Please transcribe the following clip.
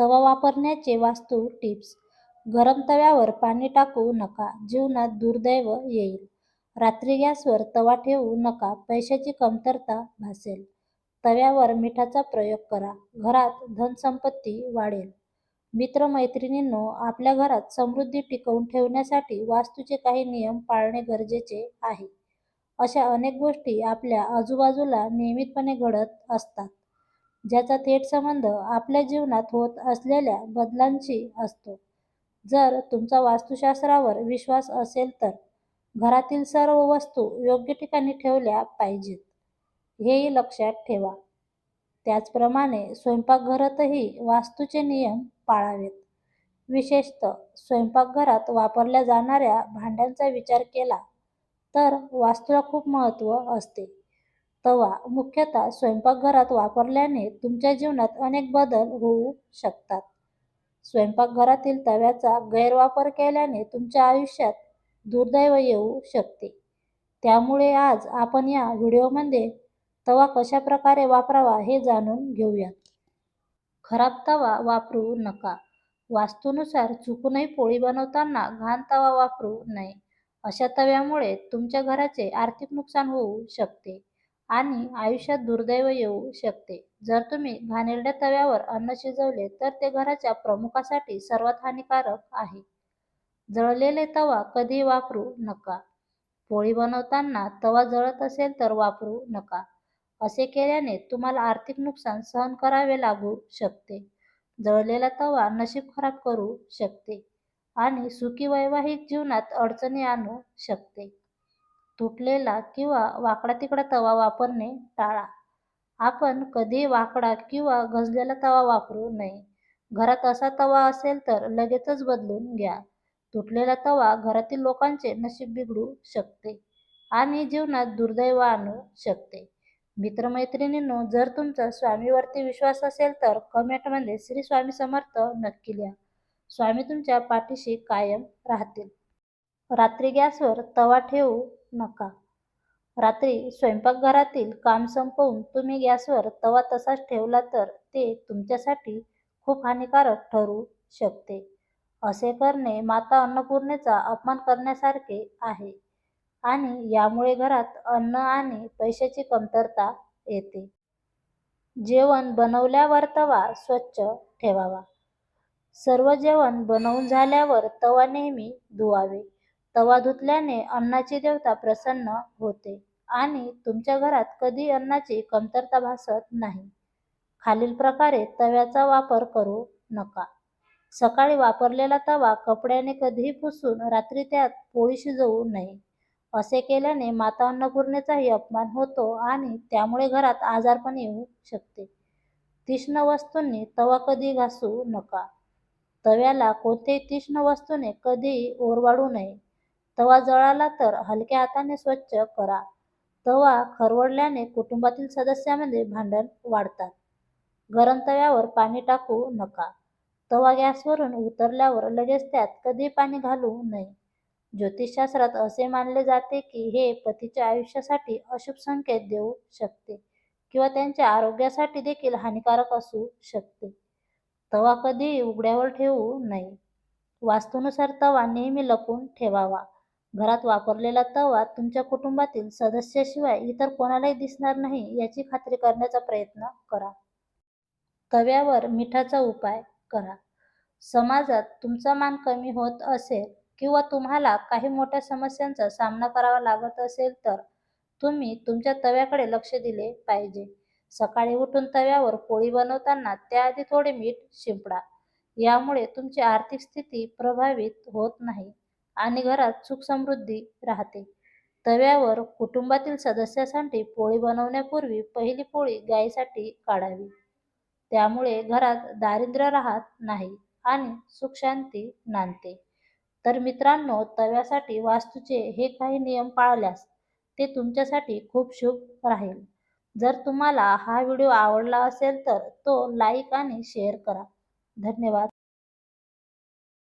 तवा वापरण्याचे वास्तू टिप्स गरम तव्यावर पाणी टाकू नका जीवनात दुर्दैव येईल. रात्री गॅसवर तवा ठेवू नका पैशाची कमतरता भासेल. तव्यावर मिठाचा प्रयोग करा घरात धनसंपत्ती वाढेल. मित्रमैत्रिणींनो आपल्या घरात समृद्धी टिकवून ठेवण्यासाठी वास्तूचे काही नियम पाळणे गरजेचे आहे. अशा अनेक गोष्टी आपल्या आजूबाजूला नियमितपणे घडत असतात, ज्याचा थेट संबंध आपल्या जीवनात होत असलेल्या बदलांशी असतो. जर तुमचा वास्तुशास्त्रावर विश्वास असेल तर घरातील सर्व वस्तू योग्य ठिकाणी ठेवल्या पाहिजेत, हेही लक्षात ठेवा. त्याचप्रमाणे स्वयंपाकघरातही वास्तूचे नियम पाळावेत. विशेषतः स्वयंपाकघरात वापरल्या जाणाऱ्या भांड्यांचा विचार केला तर वास्तूला खूप महत्त्व असते. तवा मुख्यतः स्वयंपाकघरात वापरल्याने तुमच्या जीवनात अनेक बदल होऊ शकतात. स्वयंपाकघरातील तव्याचा गैरवापर केल्याने तुमच्या आयुष्यात दुर्दैव येऊ शकते. त्यामुळे आज आपण या व्हिडिओमध्ये तवा कशा प्रकारे वापरावा हे जाणून घेऊयात. खराब तवा वापरू नका वास्तूनुसार चुकूनही पोळी बनवताना घाण तवा वापरू नये. अशा तव्यामुळे तुमच्या घराचे आर्थिक नुकसान होऊ शकते आणि आयुष्यात दुर्दैव येऊ शकते. जर तुम्ही घाणेरड्या तव्यावर अन्न शिजवले तर ते घराच्या प्रमुखासाठी सर्वात हानिकारक आहे. जळलेले तवा कधी वापरू नका पोळी बनवताना तवा जळत असेल तर वापरू नका. असे केल्याने तुम्हाला आर्थिक नुकसान सहन करावे लागू शकते. जळलेला तवा नशीब खराब करू शकते आणि सुखी वैवाहिक जीवनात अडचणी आणू शकते. तुटलेला किंवा वाकडा-तिकडा तवा वापरणे टाळा आपण कधी वाकडा किंवा गजलेला तवा वापरू नये. घरात असा तवा असेल तर लगेचच बदलून घ्या. तुटलेला तवा घरातील लोकांचे नशीब बिघडू शकते आणि जीवनात दुर्दैव आणू शकते. मित्रमैत्रिणींनो जर तुमचा स्वामीवरती विश्वास असेल तर कमेंटमध्ये श्री स्वामी समर्थ नक्की लिहा. स्वामी तुमच्या पाठीशी कायम राहतील. रात्री गॅसवर तवा ठेवू नका रात्री स्वयंपाकघरातील काम संपवून तुम्ही गॅसवर तवा तसाच ठेवला तर ते तुमच्यासाठी खूप हानिकारक ठरू शकते. असे करणे माता अन्नपूर्णेचा अपमान करण्यासारखे आहे आणि यामुळे घरात अन्न आणि पैशाची कमतरता येते. जेवण बनवल्यावर तवा स्वच्छ ठेवावा सर्व जेवण बनवून झाल्यावर तवा नेहमी धुवावे. तवा धुतल्याने अन्नाची देवता प्रसन्न होते आणि तुमच्या घरात कधी अन्नाची कमतरता भासत नाही. खालील प्रकारे तव्याचा वापर करू नका सकाळी वापरलेला तवा कपड्याने कधीही पुसून रात्री त्यात पोळी शिजवू नये. असे केल्याने माता अन्नपूर्णेचाही अपमान होतो आणि त्यामुळे घरात आजारपण येऊ शकते. तीक्ष्ण वस्तूंनी तवा कधी घासू नका तव्याला कोणत्याही तीक्ष्ण वस्तूने कधीही ओरवाडू नये. तवा जळाला तर हलक्या हाताने स्वच्छ करा तवा खरवडल्याने कुटुंबातील सदस्यांमध्ये भांडण वाढतात. गरम तव्यावर पाणी टाकू नका तवा गॅसवरून उतरल्यावर लगेच त्यात कधीही पाणी घालू नये. ज्योतिषशास्त्रात असे मानले जाते की हे पतीच्या आयुष्यासाठी अशुभ संकेत देऊ शकते किंवा त्यांच्या आरोग्यासाठी देखील हानिकारक असू शकते. तवा कधीही उघड्यावर ठेवू नये वास्तूनुसार तवा नेहमी लपून ठेवावा घरात वापरलेला तवा तुमच्या कुटुंबातील सदस्याशिवाय इतर कोणालाही दिसणार नाही याची खात्री करण्याचा प्रयत्न करा. तव्यावर मिठाचा उपाय करा समाजात तुमचा मान कमी होत असेल किंवा तुम्हाला काही मोठ्या समस्यांचा सामना करावा लागत असेल तर तुम्ही तुमच्या तव्याकडे लक्ष दिले पाहिजे. सकाळी उठून तव्यावर पोळी बनवताना त्याआधी थोडे मीठ शिंपडा. यामुळे तुमची आर्थिक स्थिती प्रभावित होत नाही आणि घरात सुख-समृद्धी राहते. तव्यावर कुटुंबातील सदस्यांसाठी पोळी बनवण्यापूर्वी पहिली पोळी गायीसाठी काढावी. त्यामुळे घरात दारिद्र्य राहत नाही आणि सुख-शांती नांदते. तर मित्रांनो, तव्यासाठी वास्तूचे हे काही नियम पाळल्यास ते तुमच्यासाठी खूप शुभ राहील. जर तुम्हाला हा व्हिडिओ आवडला असेल तर तो लाईक आणि शेअर करा. धन्यवाद.